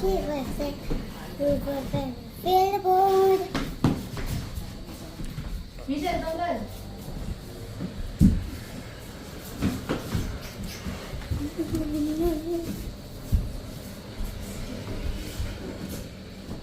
she was sick, who was available. Michelle, tanggal.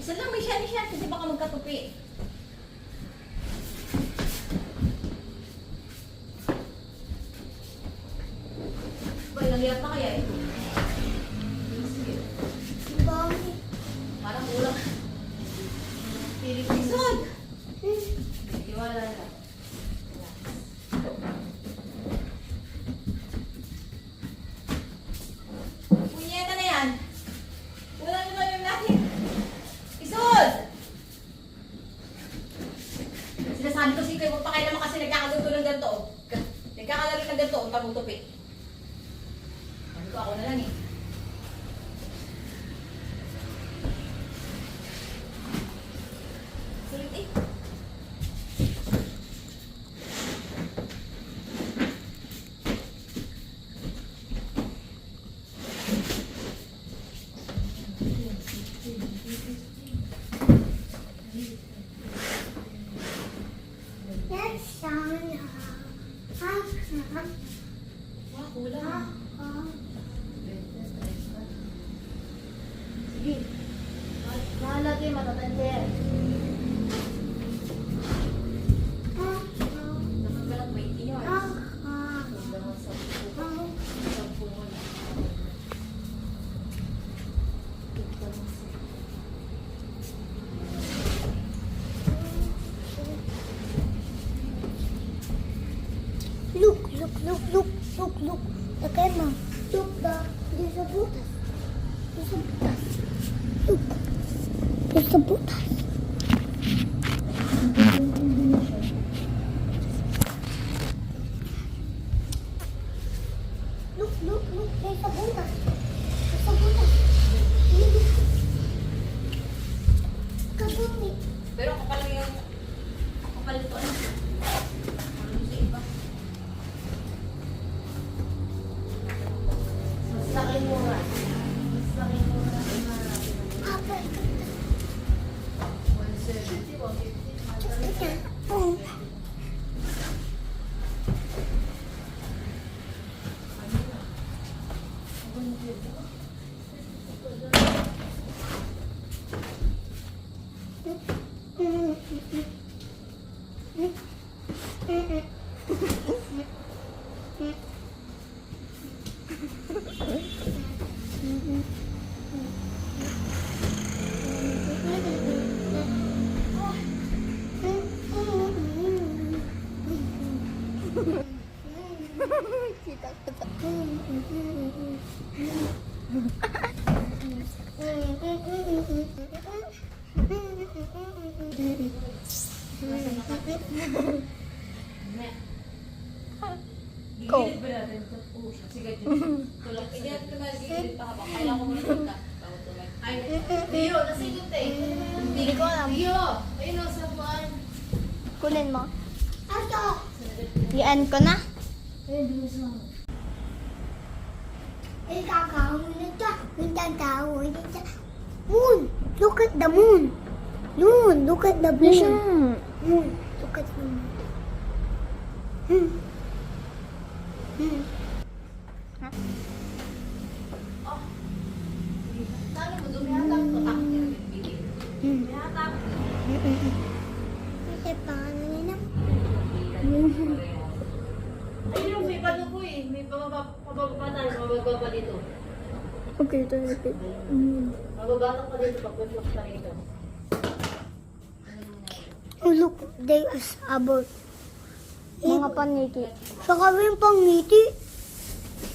Isa lang, Michelle, Michelle, kasi baka magkatupi. Ba, ilang hirap na kaya ito? Sige. Mommy. Parang ulang. Pilisod! Iwala na. Punyeta na yan. Wala naman yung natin. Isod! Sinasabi ko si Kuya, huwag pa kayo naman kasi nagkakagusto ng ganito. oh. Ka- Nagkakalaro ng ganito, ang tamutupi. Sabi ko, ako na lang eh. Sulit eh. That's Shana. Ah, Wah, kulang. ah, Sige. Bahala kayo, matatanda yan. ah, Nakagalat 20 yards. ah, ah, Kulang sa pupo. ah. Sa pupo na. Look, look, look, look. The camera. Look, the, there's a butas. There's a butas. Look. There's a butas. Look, look, look. There's a butas. Pero kapal yung... Kapal ito Ay, nasigit eh. Hindi ko alam. Rio! Ayun o, sa buwan. Kunin mo. Ato. Ian ko na. Ayun, dun sa Ikakahon na ito. Nagtatawon na ito. Moon. Look at the moon. Moon. Look at the moon. Moon. Look at the moon. Hmm. Sabi mo, dumi hatak ko. Ah, bibigil. Hmm. Kasi paano nila? Ayun yung may pano po eh. May pababa pababa pa tayo. Mababa pa dito. Okay, ito na ito. Pa dito. Pag-reflux pa. Oh, look. They is about. Mga paniki. Saka may pangiti.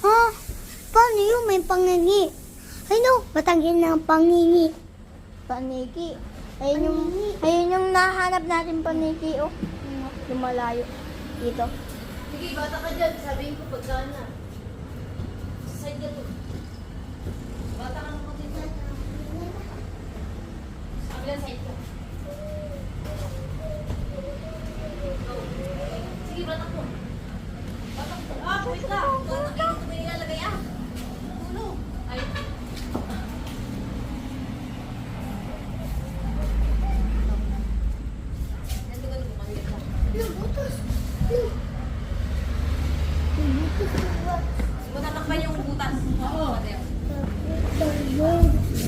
Ha? Paano yun? May pangingi. Ay no, matangin na ang pangingi. Paniki. Ayun yung, ayun yung nahanap natin paniki, oh. Yung malayo. Dito. Sige, bata ka dyan. Sabihin ko pagka na. Sa side ka to. Bata ka naman dito. Sa kabilang side ko. Sige, bata ko. Wait ka. Ito ito may nilalagay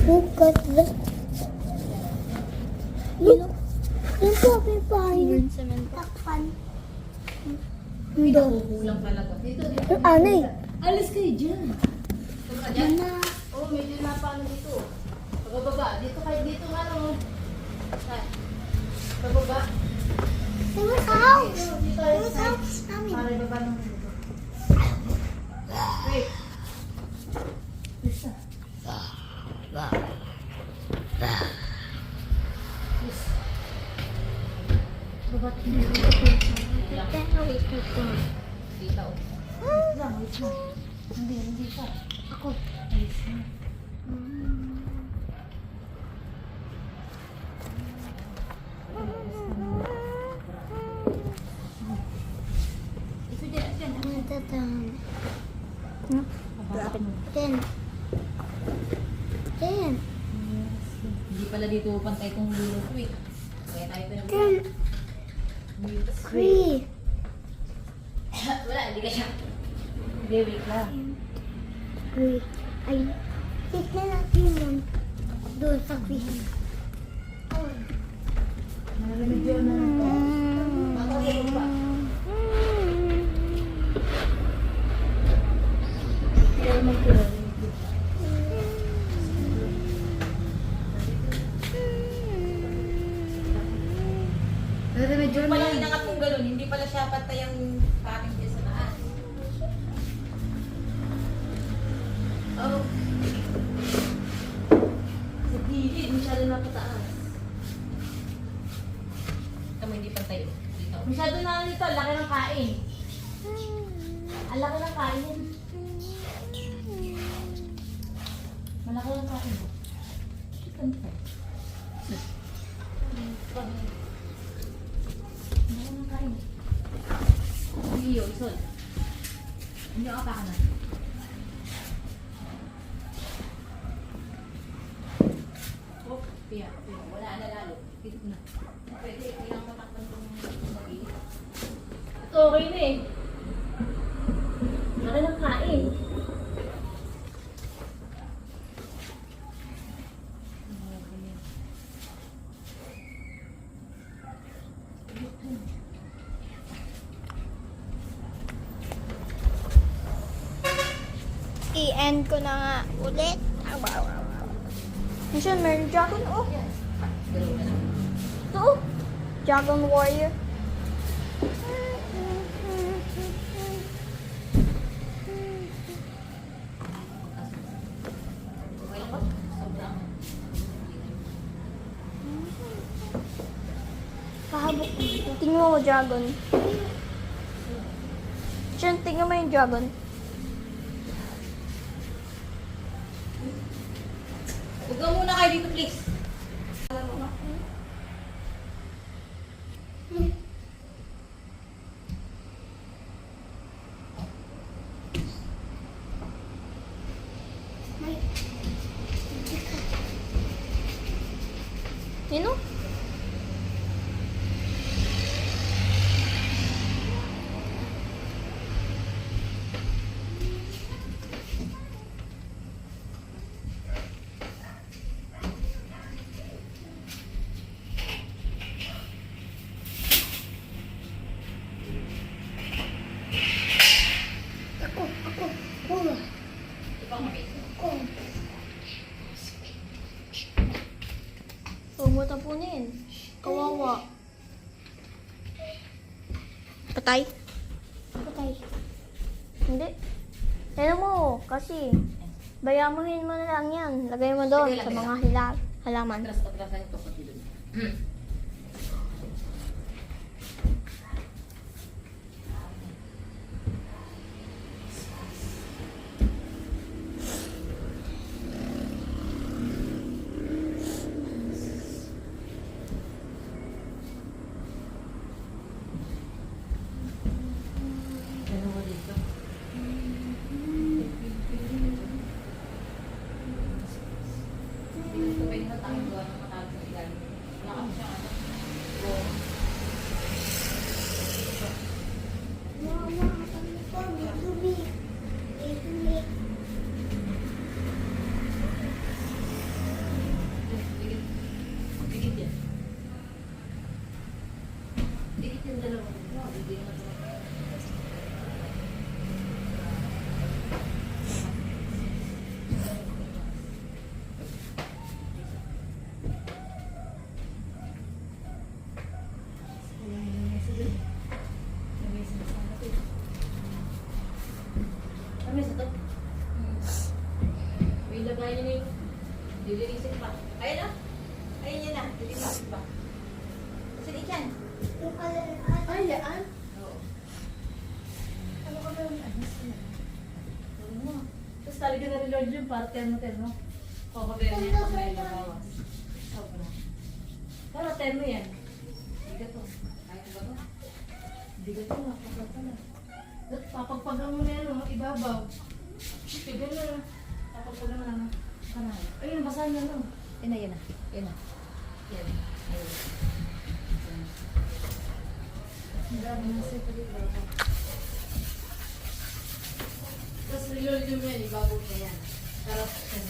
Look at that. Look. Yung sabi pa yun. Takpan. Hindi. Kulang talaga. Dito, dito. Ano eh? Alis kayo dyan. Ito ka dyan? Oo, oh, medyo napano dito. Pagkababa. Dito kayo, dito nga ano. Ay. Pagkababa. There was a house. There was a house namin. Para ibaba ng dito. Wait. Lang, wait lang. Hindi, hindi pa. Ako. Alis na. Ito dyan, dyan. Ten. Ten. Hindi pala pantay itong lilo ko eh. Kaya tayo pinag-. Three. Wala, hindi ka siya. Hindi, wait lang. Three. Ay. Tignan natin yun. Doon sa quiz. Nalagyan na lang to. Matawin pa. Kaya mag-kira. Medyo pala inangat mong ganun, hindi pala siya pantay ang packing niya sa taas. Oh. Sa gilid, masyado na pataas. Tama, hindi pantay. Dito. Masyado na nito, laki ng kain. Tiya. Wala na lalo. Pwede, kailangan matakpan itong mabilis. Ito, okay na eh. Laki ng kain. I-end ko na nga ulit. Minsan, meron dragon. Oh, ito. oh. Dragon warrior. Kahabok. Tingnan mo, dragon. Diyan, tingnan mo yung dragon. Huwag muna kayo dito, please. Yun o. Ako, ako, ako, Ibang kami. ako. Huwag mo tapunin. Kawawa. Patay? Patay. Hindi. Tignan mo, kasi bayamuhin mo na lang yan. Lagay mo doon sa mga hila halaman. Atras, atrasan ito yung dalawa. Hindi na talaga na rin Lord yung para termo termo. Kakabayan niya pag may nabawas. Sobra. Para termo yan. Hindi ka to. Kaya ba to? Hindi ka to. Kapag ka na. At papagpagang mo na yan, oh, ibabaw. Tigan na na. Papagpagang na na. Kanay. Ayun, basahan na lang. Yan na, yan na. Yan na. Yan. Ayun. Ang dami na sa palibaw. Tapos nilol yung yan, ibabog na yan. Sarap siya.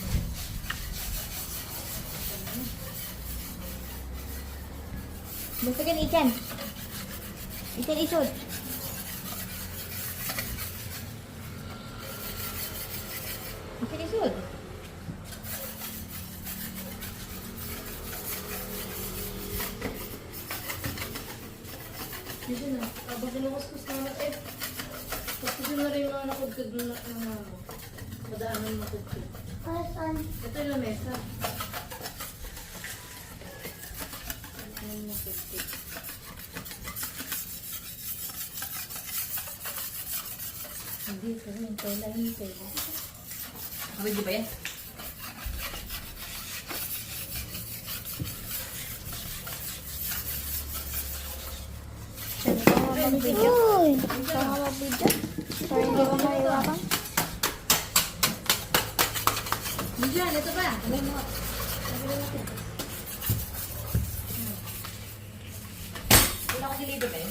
Gusto kan ikan. Ikan isod. Ikan isod. Dito na. Habang kinukuskus na natin. Tapos yun na yung mga na madaanan na nakudkod. Asan? Ito yung lamesa. Ito yung nakudkod. Hindi, kasi yung tela yung tela. Pwede ba yan? Uy! Sorry, hindi ko maiwakan. Diyan, ito ba? Ano mo? Wala ko deliver ba?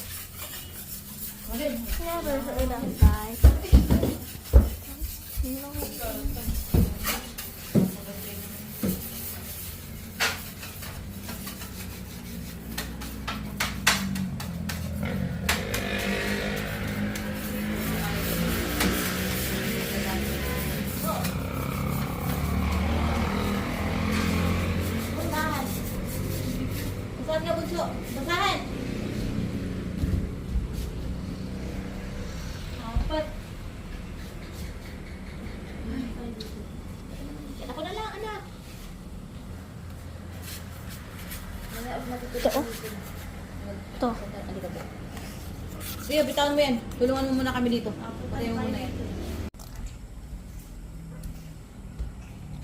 Wala. Never sa ulang guys. Sige, bitawan mo yan. Tulungan mo muna kami dito. Patayin mo muna yan.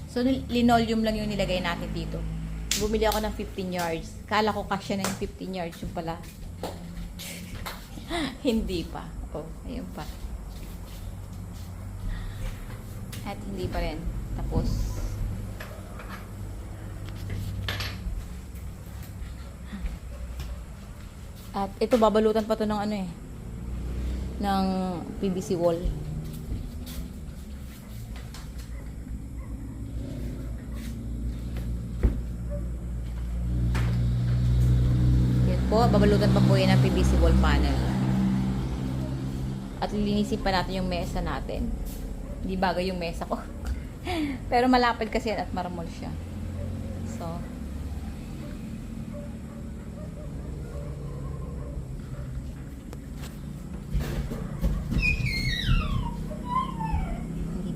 So, linoleum lang yung nilagay natin dito. Bumili ako ng 15 yards. Kala ko kasya na yung 15 yards yung pala. hindi pa. Oh, ayun pa. At hindi pa rin. Tapos, at ito babalutan pa to ng ano eh ng PVC wall. Yun po, babalutan pa po yan ng PVC wall panel. At lilinisin pa natin yung mesa natin. Hindi bagay yung mesa ko. Pero malapad kasi yan at marmol siya. So, hindi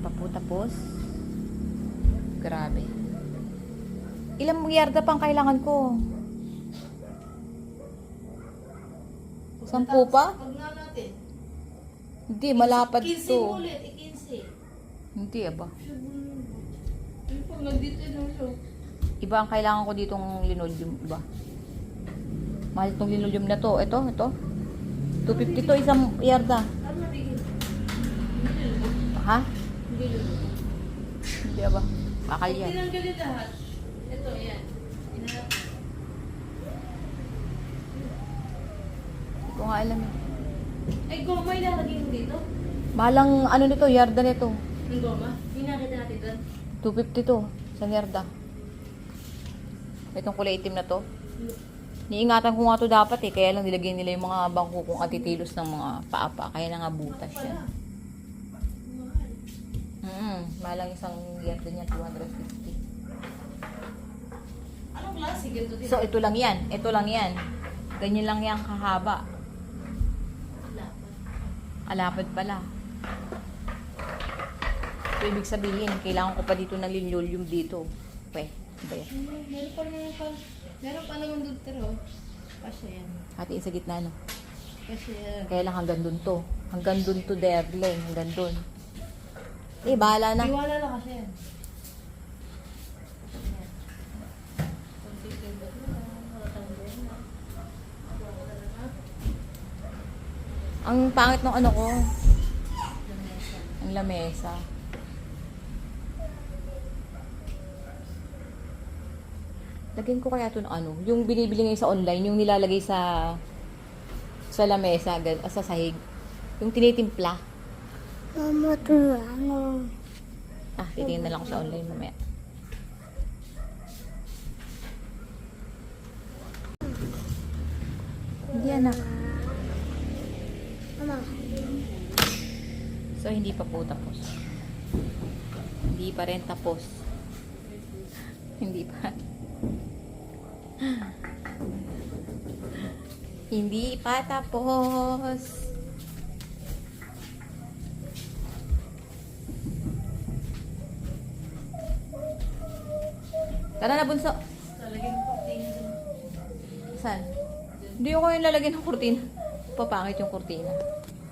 tapos. Grabe. Ilang yarda pang kailangan ko? Sampu pa? Nga natin. Hindi, malapad 15 to. ulit, eh, 15. Hindi, aba. Iba ang kailangan ko ditong linoleum. Iba. Mahal itong linoleum na to. Ito, ito. 250 to isang yarda. Ha? Hindi. Hindi, aba. Bakal yan. Tinanggal yung lahat. Ito, yan. Inanap. Hindi ko nga alam eh. Ay, goma ilalagay mo dito? Mahalang ano nito, yarda nito. Yung goma? Yung nakita natin doon? 250 to. Isang yarda. Itong kulay itim na to. Niingatan ko nga to dapat eh. Kaya lang nilagay nila yung mga bangko kong atitilos ng mga paapa. Kaya na nga butas siya. Malang isang yarda niya, 250. Anong klase? Ganito din. So, ito lang yan. Ito lang yan. Ganyan lang yan kahaba. Alapad pala. ibig sabihin, kailangan ko pa dito ng linoleum dito. Okay, ba yan? Meron pa naman pa. Meron pa naman doon pero. Kasi yan. Hatiin sa gitna, no? Kasi yan. Kaya lang hanggang dun to. Hanggang dun to, Derling. Hanggang dun. Eh, bahala na. Iwala lang kasi yan. Ang pangit ng ano ko, ang lamesa. Lagyan ko kaya ito ng ano, yung binibili ngayon sa online, yung nilalagay sa sa lamesa, sa sahig. Yung tinitimpla. Mama, ano. Ah, titingin na lang ako sa online mamaya. Hindi anak. Mama, So, hindi pa po tapos. Hindi pa rin tapos. hindi pa. hindi pa tapos. Tara na, bunso. Lalagyan ko tingin doon. Saan? Hindi ko yung lalagyan ng kurtina. Papangit yung kurtina.